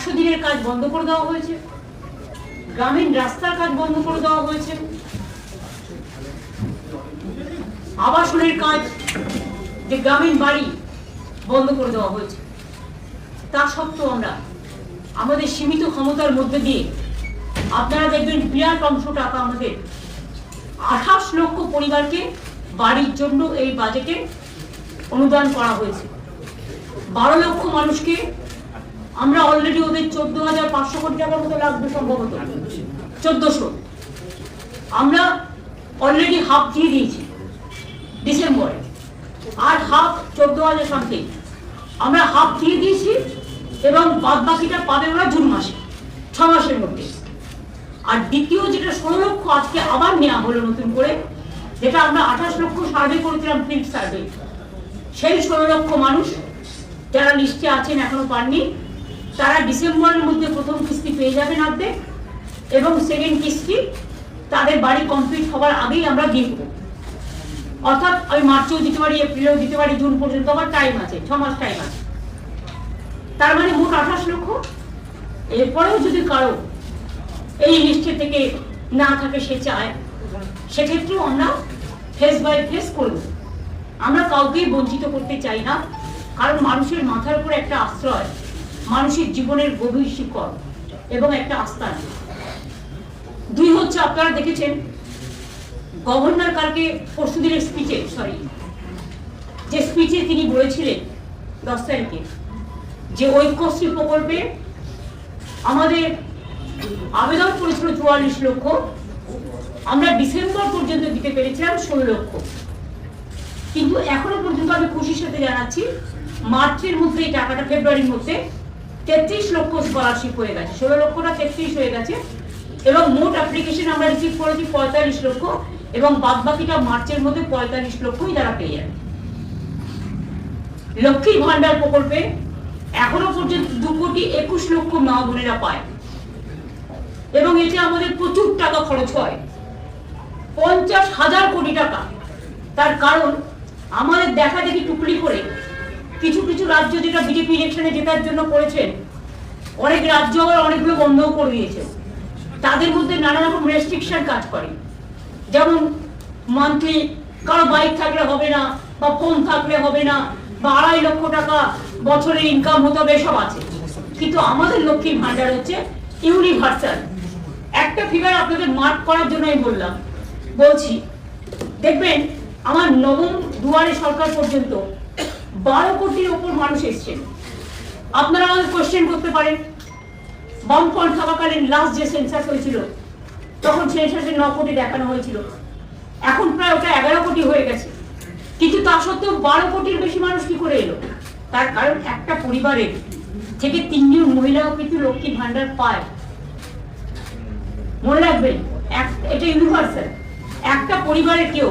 একশো দিনের কাজ বন্ধ করে দেওয়া হয়েছে। গ্রামীণ রাস্তার কাজ বন্ধ করে দেওয়া হয়েছে। আবাসনের কাজ যে গ্রামীণ বাড়ি বন্ধ করে দেওয়া হয়েছে, তা সত্ত্বেও আমরা আমাদের সীমিত ক্ষমতার মধ্যে দিয়ে আপনারা দেখবেন বিরাট অংশ টাকা আমাদের আঠাশ লক্ষ পরিবারকে বাড়ির জন্য এই বাজেটে অনুদান করা হয়েছে। বারো লক্ষ মানুষকে আমরা অলরেডি ওদের চোদ্দ হাজার পাঁচশো কোটি টাকার মতো লাগবে সম্ভবত। চোদ্দশো। আমরা অলরেডি হাফ দিয়ে দিয়েছি ডিসেম্বরে। আর হাফ চোদ্দ হাজার সামথিং আমরা হাফ দিয়ে দিয়েছি এবং বাদ বাকিটা পাবে ওরা জুন মাসে, ছ মাসের মধ্যে। আর দ্বিতীয় যেটা ষোলো লক্ষ আজকে আবার নেওয়া হলো নতুন করে, যেটা আমরা আঠাশ লক্ষ সার্ভে করেছিলাম ফিল্ড সার্ভে সেই ষোলো লক্ষ মানুষ যারা লিস্টে আছেন এখনও পাননি তারা ডিসেম্বরের মধ্যে প্রথম কিস্তি পেয়ে যাবেন অর্ধেক এবং সেকেন্ড কিস্তি তাদের বাড়ি কমপ্লিট হওয়ার আগেই আমরা দিয়ে দেবো। অর্থাৎ আমি মার্চেও দিতে পারি, এপ্রিলেও দিতে পারি, জুন পর্যন্ত আমার টাইম আছে, ছ মাস টাইম আছে। তার মানে মোট আঠাশ লক্ষ। এরপরেও যদি কারও এই লিস্টে থেকে না থাকে, সে চায়, সেক্ষেত্রেও আমরা ফেস বাই ফেস করব। আমরা কাউকেই বঞ্চিত করতে চাই না, কারণ মানুষের মাথার উপর একটা আশ্রয়। মানুষের জীবনের গভীর শিকড় এবং একটা আস্থান দুই হচ্ছে আপনারা দেখেছেন, গভর্নর কালকে পরশু দিনের স্পিচে সরি যে স্পিচে তিনি বলেছিলেন দশ তারিখে যে ঐক্যশ্রী প্রকল্পে আমাদের আবেদন করেছিল চুয়াল্লিশ লক্ষ, আমরা ডিসেম্বর পর্যন্ত দিতে পেরেছিলাম ষোলো লক্ষ। কিন্তু এখনও পর্যন্ত আমি খুশির সাথে জানাচ্ছি, মার্চের মধ্যে এই টাকাটা, ফেব্রুয়ারির মধ্যে তেত্রিশ লক্ষ স্কলারশিপ হয়ে গেছে, ষোলো লক্ষটা তেত্রিশ হয়ে গেছে, এবং মোট অ্যাপ্লিকেশন আমরা রিসিভ করেছি পঁয়তাল্লিশ লক্ষ, এবং বাদ বাকিটা মার্চের মধ্যে পঁয়তাল্লিশ লক্ষই তারা পেয়ে যাবে। লক্ষ্মী ভান্ডার প্রকল্পে এখনও পর্যন্ত দু কোটি একুশ লক্ষ মা বোনেরা পায়। এবং এতে আমাদের প্রচুর টাকা খরচ হয়। পঞ্চাশ হাজার কোটি টাকা। তার কারণ আমাদের দেখা দেখি টুকলি করে কিছু কিছু রাজ্য যেটা বিজেপি ইলেকশনে জেতার জন্য করেছেন অনেক রাজ্য আবার অনেকগুলো বন্ধও করে দিয়েছে। তাদের মধ্যে নানা রকম রেস্ট্রিকশন কাজ করে। যেমন মান্থলি কারও বাইক থাকলে হবে না, বা ফোন থাকলে হবে না, বা আড়াই লক্ষ টাকা বছরের ইনকাম হতে হবে, এসব আছে। কিন্তু আমাদের লক্ষ্মীর ভান্ডার হচ্ছে ইউনিভার্সাল একটা ফিগার আপনাদের মার্ক করার জন্য আমি বললাম। বলছি, দেখবেন, আমার নবম দুয়ারে সরকার পর্যন্ত বারো কোটির ওপর মানুষ এসছেন। আপনারা আমাদের কোশ্চেন করতে পারেন। বামফ্রন্ট থাকাকালীন লাস্ট যে সেন্সাস হয়েছিল, তখন সেন্সাসে ন কোটি দেখানো হয়েছিল। এখন প্রায় ওটা এগারো কোটি হয়ে গেছে। কিন্তু তা সত্ত্বেও বারো কোটির বেশি মানুষ কি করে এলো? তার কারণ একটা পরিবারের থেকে তিনজন মহিলাও কিন্তু লক্ষ্মী ভান্ডার পায়। মনে রাখবেন এটা ইউনিভার্সাল একটা পরিবারের কেউ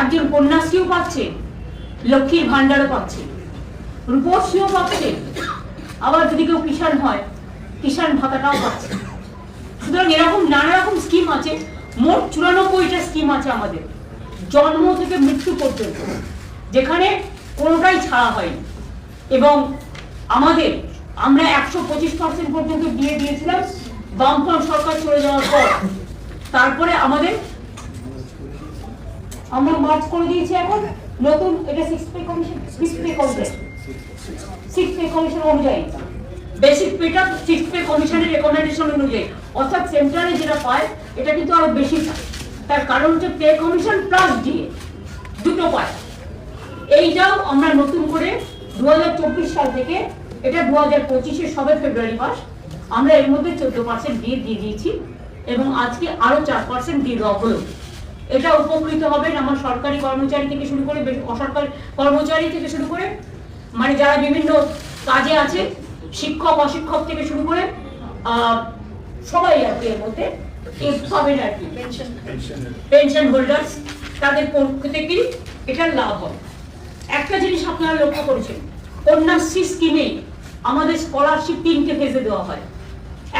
একজন কন্যাশ্রীও পাচ্ছে লক্ষ্মীর ভান্ডারও পাচ্ছে। রূপশ্রীও পাচ্ছে। আবার যদি কেউ কিষাণ হয়, কিষাণ ভাতাটাও পাচ্ছে। সুতরাং এরকম নানা রকম স্কিম আছে। মোট চুরানব্বইটা স্কিম আছে আমাদের। জন্ম থেকে মৃত্যু পর্যন্ত। যেখানে কোনোটাই ছাড়া হয়নি। এবং আমাদের, আমরা একশো পঁচিশ পার্সেন্ট পর্যন্ত দিয়ে দিয়েছিলাম। বামফ্রন্ট সরকার চলে যাওয়ার পর। তারপরে আমাদের, আমরা মার্চ করে দিয়েছি এখন। নতুন, এটা six pay commission six pay commission six pay commission অনুযায়ী। বেসিক পেটা সিক্স পে কমিশনের রেকমেন্ডেশন অনুযায়ী। অর্থাৎ সেন্ট্রালে যেটা পায়, এটা কিন্তু আরও বেশি তার কারণ হচ্ছে পে কমিশন প্লাস ডিএ দুটো পায়। এইটাও আমরা নতুন করে দু হাজার চব্বিশ সাল থেকে, এটা দু হাজার পঁচিশে সবে ফেব্রুয়ারি মাস, আমরা এর মধ্যে চোদ্দ পার্সেন্ট দিয়ে দিয়ে দিয়েছি এবং আজকে আরও চার পার্সেন্ট দিয়ে দেওয়া হলো। এটা উপকৃত হবেন আমার সরকারি কর্মচারী থেকে শুরু করে অসরকারি কর্মচারী থেকে শুরু করে মানে যারা বিভিন্ন কাজে আছে, শিক্ষক, অশিক্ষক থেকে শুরু করে সবাই আর কি এর মধ্যে পাবেন আর কি। পেনশন হোল্ডার্স তাদের থেকে এটার লাভ হয়। একটা জিনিস আপনারা লক্ষ্য করেছেন, কন্যাশ্রী স্কিমে আমাদের স্কলারশিপ তিনটে ফেজে দেওয়া হয়।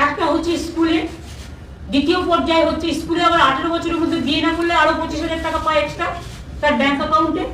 একটা হচ্ছে স্কুলে দ্বিতীয় পর্যায়ে হচ্ছে স্কুলে আবার আঠেরো বছরের মধ্যে বিয়ে না করলে আরও পঁচিশ হাজার টাকা পায় এক্সট্রা তার ব্যাংক অ্যাকাউন্টে